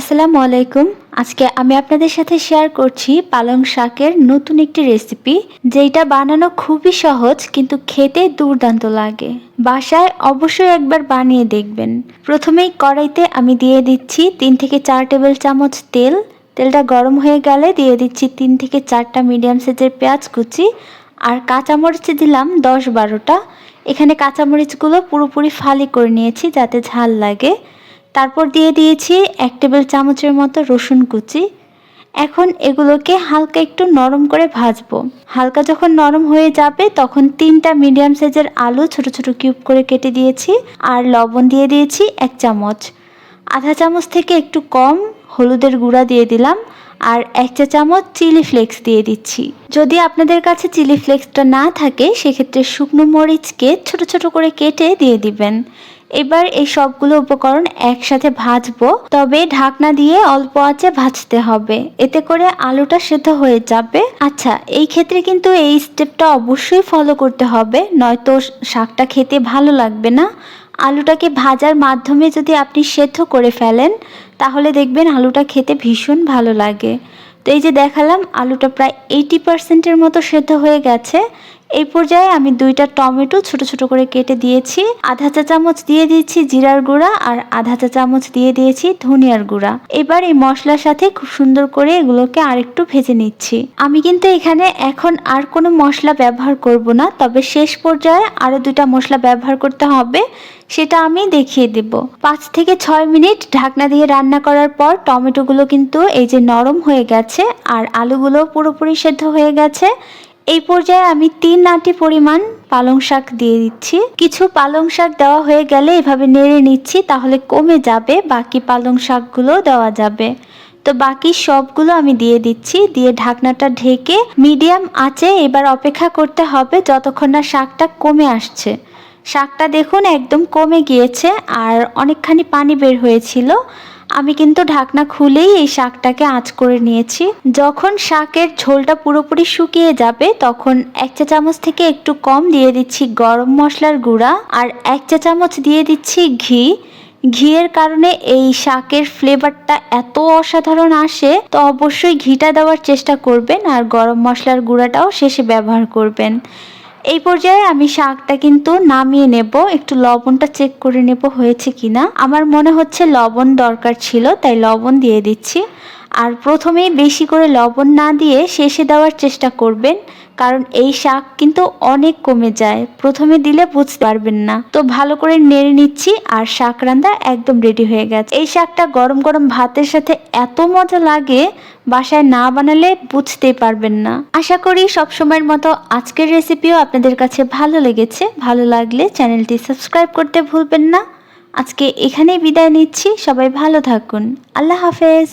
আসসালামু আলাইকুম। আজকে আমি আপনাদের সাথে শেয়ার করছি পালং শাকের নতুন একটি রেসিপি যেটা বানানো খুবই সহজ কিন্তু খেতে দুর্দান্ত লাগে। বাসায় অবশ্যই একবার বানিয়ে দেখবেন। প্রথমেই কড়াইতে আমি দিয়ে দিচ্ছি তিন থেকে চার টেবিল চামচ তেল। তেলটা গরম হয়ে গেলে দিয়ে দিচ্ছি তিন থেকে চারটা মিডিয়াম সাইজের পেঁয়াজ কুচি আর কাঁচামরিচ দিলাম দশ বারোটা। এখানে কাঁচামরিচগুলো পুরোপুরি ফালি করে নিয়েছি যাতে ঝাল লাগে। তারপর দিয়ে দিয়েছি এক টেবিল চামচের মতো রসুন কুচি। এখন এগুলোকে হালকা একটু নরম করে ভাজবো। হালকা যখন নরম হয়ে যাবে, তখন তিনটা মিডিয়াম সাইজের আলু ছোট ছোট কিউব করে কেটে দিয়েছি আর লবণ দিয়ে দিয়েছি এক চামচ। আধা চামচ থেকে একটু কম হলুদের গুঁড়া দিয়ে দিলাম আর এক চা চামচ চিলি ফ্লেক্স দিয়ে দিচ্ছি। যদি আপনাদের কাছে চিলি ফ্লেক্সটা না থাকে, সেক্ষেত্রে শুকনো মরিচকে ছোট ছোট করে কেটে দিয়ে দিবেন। এবার এই সবগুলো উপকরণ একসাথে ভাজবো। তবে ঢাকনা দিয়ে অল্প আঁচে ভাজতে হবে। এতে করে আলুটা সেদ্ধ হয়ে যাবে। আচ্ছা এই ক্ষেত্রে কিন্তু এই স্টেপটা অবশ্যই ফলো করতে হবে। নয়তো শাকটা খেতে ভালো লাগবে না। আলুটাকে ভাজার মাধ্যমে যদি আপনি সেদ্ধ করে ফেলেন, তাহলে দেখবেন আলুটা খেতে ভীষণ ভালো লাগে। তো এই যে দেখালাম, আলুটা প্রায় এইটি পার্সেন্টের মতো সেদ্ধ হয়ে গেছে। এই পর্যায়ে আমি দুইটা টমেটো ছোট ছোট করে কেটে দিয়েছি। আধা চা চামচ দিয়ে দিয়েছি জিরার গুঁড়া আর আধা চা চামচ দিয়ে দিয়েছি ধনিয়ার গুঁড়া। এবার এই মশলার সাথে খুব সুন্দর করে এগুলোকে আরেকটু ভেজে নিচ্ছি। আমি কিন্তু এখানে এখন আর কোনো মশলা ব্যবহার করব না, তবে শেষ পর্যায়ে আরও দুইটা মশলা ব্যবহার করতে হবে, সেটা আমি দেখিয়ে দেব। পাঁচ থেকে ছয় মিনিট ঢাকনা দিয়ে রান্না করার পর টমেটোগুলো কিন্তু এই যে নরম হয়ে গেছে আর আলুগুলো পুরোপুরি সেদ্ধ হয়ে গেছে এই পর্যায়ে আমি তিন আটি পরিমাণ পালং শাক দিয়ে দিচ্ছি। কিছু পালং শাক দেওয়া হয়ে গেলে এভাবে নেড়ে নিচ্ছি, তাহলে কমে যাবে, বাকি পালং শাকগুলো দেওয়া যাবে। তো বাকি সবগুলো আমি দিয়ে দিচ্ছি, দিয়ে ঢাকনাটা ঢেকে মিডিয়াম আঁচে এবার অপেক্ষা করতে হবে যতক্ষণ না শাকটা কমে আসছে। শাকটা দেখুন একদম কমে গিয়েছে, আর অনেকখানি পানি বের হয়েছিল। আমি কিন্তু ঢাকনা খুলেই এই শাকটাকে আঁচ করে নিয়েছি। যখন শাকের ঝোলটা পুরোপুরি শুকিয়ে যাবে, তখন এক চা চামচ থেকে একটু কম দিয়ে দিচ্ছি গরম মশলার গুঁড়া আর এক চা চামচ দিয়ে দিচ্ছি ঘি। ঘিয়ের কারণে এই শাকের ফ্লেভারটা এত অসাধারণ আসে, তো অবশ্যই ঘিটা দেওয়ার চেষ্টা করবেন আর গরম মশলার গুঁড়াটাও শেষে ব্যবহার করবেন। এই পর্যায়ে আমি শাকটা কিন্তু নামিয়ে নেব, একটু লবণটা চেক করে নেব হয়েছে কিনা। আমার মনে হচ্ছে লবণ দরকার ছিল, তাই লবণ দিয়ে দিচ্ছি। আর প্রথমেই বেশি করে লবণ না দিয়ে শেষে দেওয়ার চেষ্টা করবেন। কারণ এই শাক কিন্তু অনেক কমে যায়। প্রথমে দিলে বুঝতে পারবেন না। তো ভালো করে নেড়ে নিচ্ছি আর শাক রান্না একদম রেডি হয়ে গেছে। এই শাকটা গরম গরম ভাতের সাথে এত মজা লাগে, বাসায় না বানালে বুঝতেই পারবেন না। আশা করি সবসময়ের মতো আজকের রেসিপিও আপনাদের কাছে ভালো লেগেছে। ভালো লাগলে চ্যানেলটি সাবস্ক্রাইব করতে ভুলবেন না। আজকে এখানেই বিদায় নিচ্ছি। সবাই ভালো থাকুন। আল্লাহ হাফেজ।